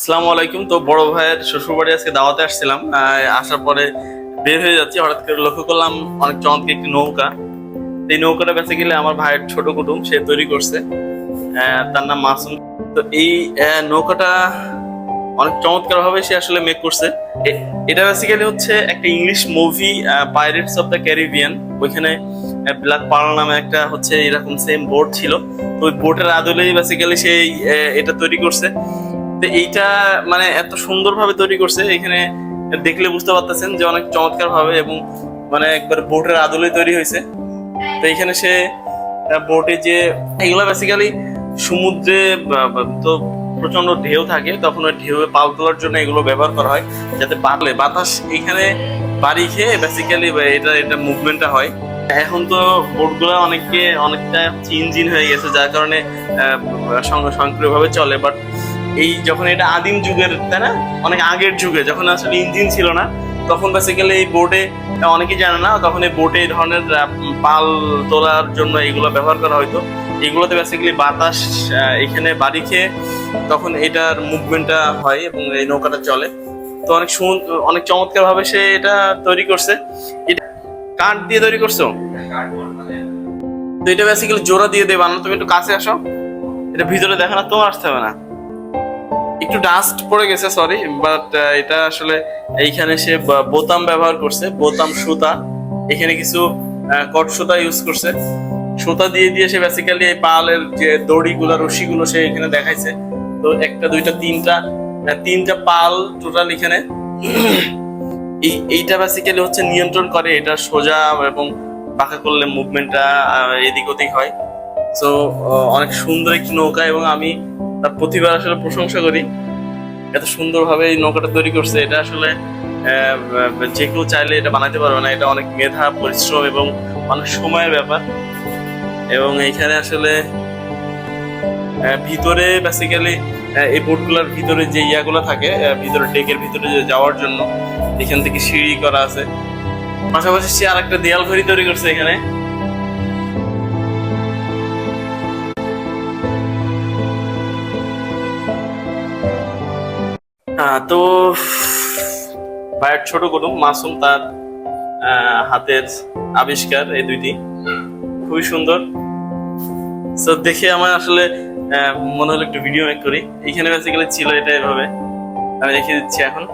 আসসালামু আলাইকুম। তো বড় ভাইয়ের শ্বশুর বাড়ি আজকে দাওয়াতে আসছিলাম। আসার পরে বের হয়ে যাচ্ছি। হঠাৎ করে লক্ষ্য করলাম অনেক চমৎকার একটি নৌকা। এই নৌকাটা বেঁচে গেলে আমার ভাইয়ের ছোট কুটুম, সে তৈরি করছে। তার নাম মাসুম। তো এই নৌকাটা অনেক চমৎকার ভাবে সে আসলে মেক করছে। এটা বেসিক্যালি হচ্ছে একটা English movie Pirates of the Caribbean ওইখানে ব্ল্যাক পার্ল নামে একটা হচ্ছে এরকম সেম বোট ছিল। তো ওই বোটের আদলেই বেসিক্যালি সেই এটা তৈরি করছে। তো এইটা মানে এত সুন্দরভাবে তৈরি করছে, এখানে দেখলে বুঝতে পারতেছেন যে অনেক চমৎকার ভাবে এবং মানে একবার বোটের আদলে তৈরি হয়েছে। তো এখানে সে বোটে যে, এগুলো বেসিক্যালি সমুদ্রে তো প্রচণ্ড ঢেউ থাকে, তখন ওই ঢেউ পাল তোলার জন্য এগুলো ব্যবহার করা হয় যাতে বাড়লে বাতাস এখানে বাড়ি খেয়ে বেসিক্যালি এটা এটা মুভমেন্টটা হয়। এখন তো বোটগুলো অনেকে অনেকটা ইঞ্জিন হয়ে গেছে, যার কারণে স্বয়ংক্রিয়ভাবে চলে বাট এই যখন এটা আদিম যুগের, তাই না? অনেক আগের যুগে, যখন আসলে ইঞ্জিন ছিল না, তখন বেসিক্যালি এই বোটে অনেকেই জানে না, তখন এই বোটে এই ধরনের পাল তোলার জন্য এগুলো ব্যবহার করা হতো এগুলোতে বেসিক্যালি বাতাস এখানে বাড়ি খেয়ে তখন এটার মুভমেন্টটা হয় এবং এই নৌকাটা চলে। তো অনেক সুন- অনেক চমৎকার ভাবে সে এটা তৈরি করছে। এটা কাঠ দিয়ে তৈরি করছ? তো এটা বেসিক্যালি জোড়া দিয়ে দেবে। না তুমি একটু কাছে আসো। এটা ভিতরে দেখো না তোমার আসতে হবে না। একটু ডাস্ট পড়ে গেছে সরি বাট এটা আসলে এইখানে সে বোতাম ব্যবহার করছে, বোতাম সুতা। এখানে কিছু কট সুতা ইউজ করছে। সুতা দিয়ে দিয়ে সে বেসিক্যালি এই পালের যে দড়িগুলো, রশিগুলো সে এখানে দেখাইছে। তো একটা, দুইটা, তিনটা তিনটা পাল টোটাল এখানে। এই, এইটা বেসিক্যালি হচ্ছে নিয়ন্ত্রণ করে, এটা সোজা এবং বাঁকা করলে মুভমেন্টটা এদিক ওদিক হয়। তো অনেক সুন্দর একটি নৌকা এবং আমি তার প্রতিবার আসলে প্রশংসা করি। এত সুন্দরভাবে এই নৌকাটা তৈরি করছে, এটা আসলে যে কেউ চাইলে এটা বানাতে পারবে না। এটা অনেক মেধা, পরিশ্রম এবং অনেক সময়ের ব্যাপার। এবং এইখানে আসলে ভিতরে বেসিক্যালি এই বোটগুলোর ভিতরে যে ইয়াগুলো থাকে ভিতরে ডেকের ভিতরে যাওয়ার জন্য, এখান থেকে সিঁড়ি করা আছে। পাশাপাশি সে আর একটা দেয়াল ঘড়ি তৈরি করছে এখানে। তো ভাইয়ের ছোট কুটুম মাসুম তার হাতের আবিষ্কার, এই দুইটি। খুবই সুন্দর। তো দেখে আমার আসলে মনে হলো একটু ভিডিও মেক করি। এখানে বেসিক্যালি ছিল এটা এভাবে। আমি দেখিয়ে দিচ্ছি এখন।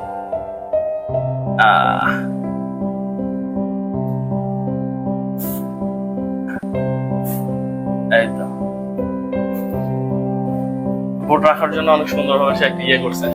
বোট রাখার জন্য অনেক সুন্দরভাবে সে একটা ইয়ে করছে।